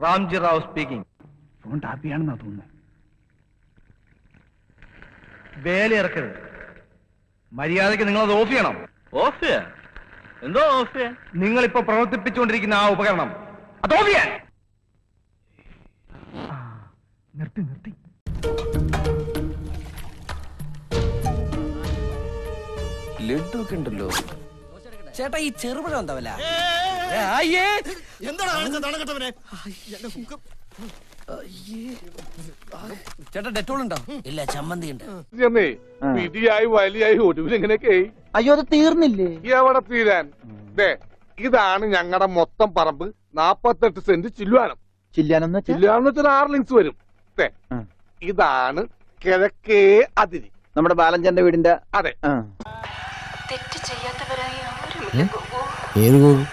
Ramji Rao speaking phone ടാപ്പിയാണെന്നാ തോന്നുന്നത് വേലയിറക്കരുത് മര്യാദയ്ക്ക് നിങ്ങൾ അത് ഓഫ് ചെയ്യണം. ഓഫ് ചെയ്യാ എന്തോ ഓഫ് ചെയ്യാ നിങ്ങൾ ഇപ്പൊ പ്രവർത്തിപ്പിച്ചുകൊണ്ടിരിക്കുന്ന ആ ഉപകരണം. അത് ഓഫ് ചെയ്യാൻ. നിർത്തി നിർത്തി. ലഡു ഒക്കെ ഉണ്ടല്ലോ. ചേട്ടാ ഈ ചെറുപഴം എന്താവല്ല ചേട്ടാ ഡെറ്റോൾ ഉണ്ടോ? ഇല്ല ചമ്മന്തി ഉണ്ട്. പിടിയായി വലിയായി ഒടുവിൽ എങ്ങനെയൊക്കെ അയ്യോ അത് തീർന്നില്ലേ? എവിടെ തീരാൻ. ദേ ഇതാണ് ഞങ്ങളുടെ മൊത്തം പറമ്പ്. നാപ്പത്തെട്ട് സെന്റ് ചില്ലുവാനം. ചില്ലാനം ചില്ലാനം വെച്ചാൽ ആറ് ലിങ്സ് വരും. ദേ ഇതാണ് കിഴക്കേ അതിരി. നമ്മുടെ ബാലഞ്ചന്റെ വീടിന്റെ അതെ. തെറ്റ് ചെയ്യാത്തവരായി ഏത് ഗോപു?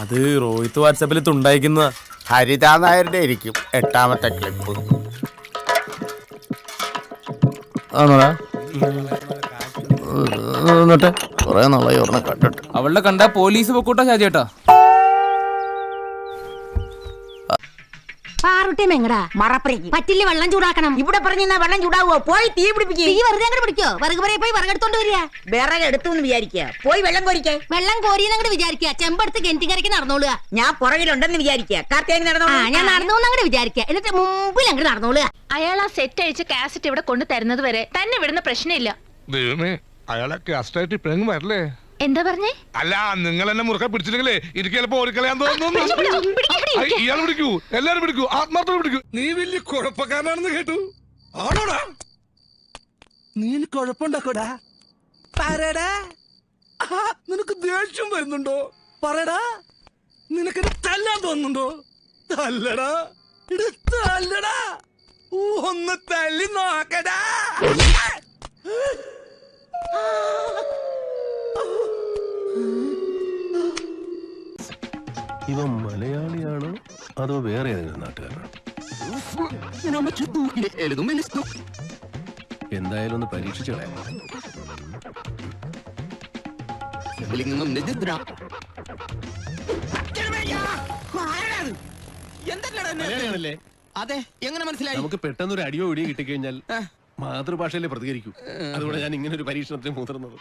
അത് റോഹിത്ത് വാട്സാപ്പിൽ തുണ്ടായിക്കുന്ന ഹരിതാ നായരുടെ ആയിരിക്കും എട്ടാമത്തെ ക്ലിപ്പ് ആണോടാ എന്നിട്ട് കൊറേ നാളായി ഒരെണ്ണം കണ്ടിട്ട് അവളുടെ കണ്ട പോലീസ് പൊക്കൂട്ടാ ഷാജേട്ടാ പാറുട്ടി മെങ്ങടാ. മറപ്പറയ്ക്ക് പറ്റില്ല വെള്ളം ചൂടാക്കണം? ഇവിടെ പറഞ്ഞ വെള്ളം ചൂടാവോ? പോയി തീ പിടിപ്പിക്കേ. തീ വെറുതെ അങ്ങനെ പിടിക്കോ? വിറക് പറയെ പോയി വിറകെടുത്തോണ്ട് വരിക. വിറക് എടുത്തുന്ന് വിചാരിക്കുക. പോയി വെള്ളം കോരിക്കേ. വെള്ളം കോരിയെന്ന് അങ്ങോട്ട് വിചാരിക്കുക. ചെമ്പെടുത്ത് കെന്റിക്കരയ്ക്ക് നടന്നോളുക. ഞാൻ പുറകിലുണ്ടെന്ന് വിചാരിക്കുക. കാർത്തിക് നടന്നോ ആ ഞാൻ നടന്നു അങ്ങോട്ട് വിചാരിക്കുക. എന്നിട്ട് മുമ്പിൽ അങ്ങോട്ട് നടന്നോളുക. അയാൾ ആ സെറ്റ് അഴിച്ച് കാസറ്റ് ഇവിടെ കൊണ്ടു തരുന്നത് വരെ തന്നെ വിടുന്ന പ്രശ്നമില്ല. ദൈവമേ അയാളെ കാസ്റ്റായിട്ട് ഇപ്പഴെങ്കിലും വരല്ലേ? എന്താ പറഞ്ഞേ? അല്ല നിങ്ങൾ എന്നെ മുറുക്കെ പിടിച്ചില്ലെങ്കിലേ എനിക്ക് ചിലപ്പോ ഓടിക്കളയാൻ തോന്നുന്നു. ഇയാൾ പിടിക്കൂ എല്ലാരും പിടിക്കൂ. ആത്മാർത്ഥം പിടിക്കൂ. നീ വലിയ കുഴപ്പക്കാരനാണെന്ന് കേട്ടു. ആണോടാ? നീ കുഴപ്പമുണ്ടാക്കോടാ പറടാ നിനക്ക് ദേഷ്യം വരുന്നുണ്ടോ? പറടാ നിനക്ക് തല്ലാൻ തോന്നുന്നുണ്ടോ? തല്ലടാ. തല്ലടാ. ഒന്ന് തല്ലി നോക്കടാ. ഇവൻ മലയാളിയാണോ അതോ വേറെ ഏതെങ്കിലും നാട്ടുകാരാണോ എന്തായാലും ഒന്ന് പരീക്ഷിച്ചോളെ അതെ എങ്ങനെ മനസ്സിലായി? നമുക്ക് പെട്ടെന്ന് ഒരു അടിയോ ഇടിയോ കിട്ടിക്കഴിഞ്ഞാൽ മാതൃഭാഷയിലെ പ്രതികരിക്കൂ. അതുകൊണ്ട് ഞാൻ ഇങ്ങനെ ഒരു പരീക്ഷണത്തിന് മുതിർന്നത്.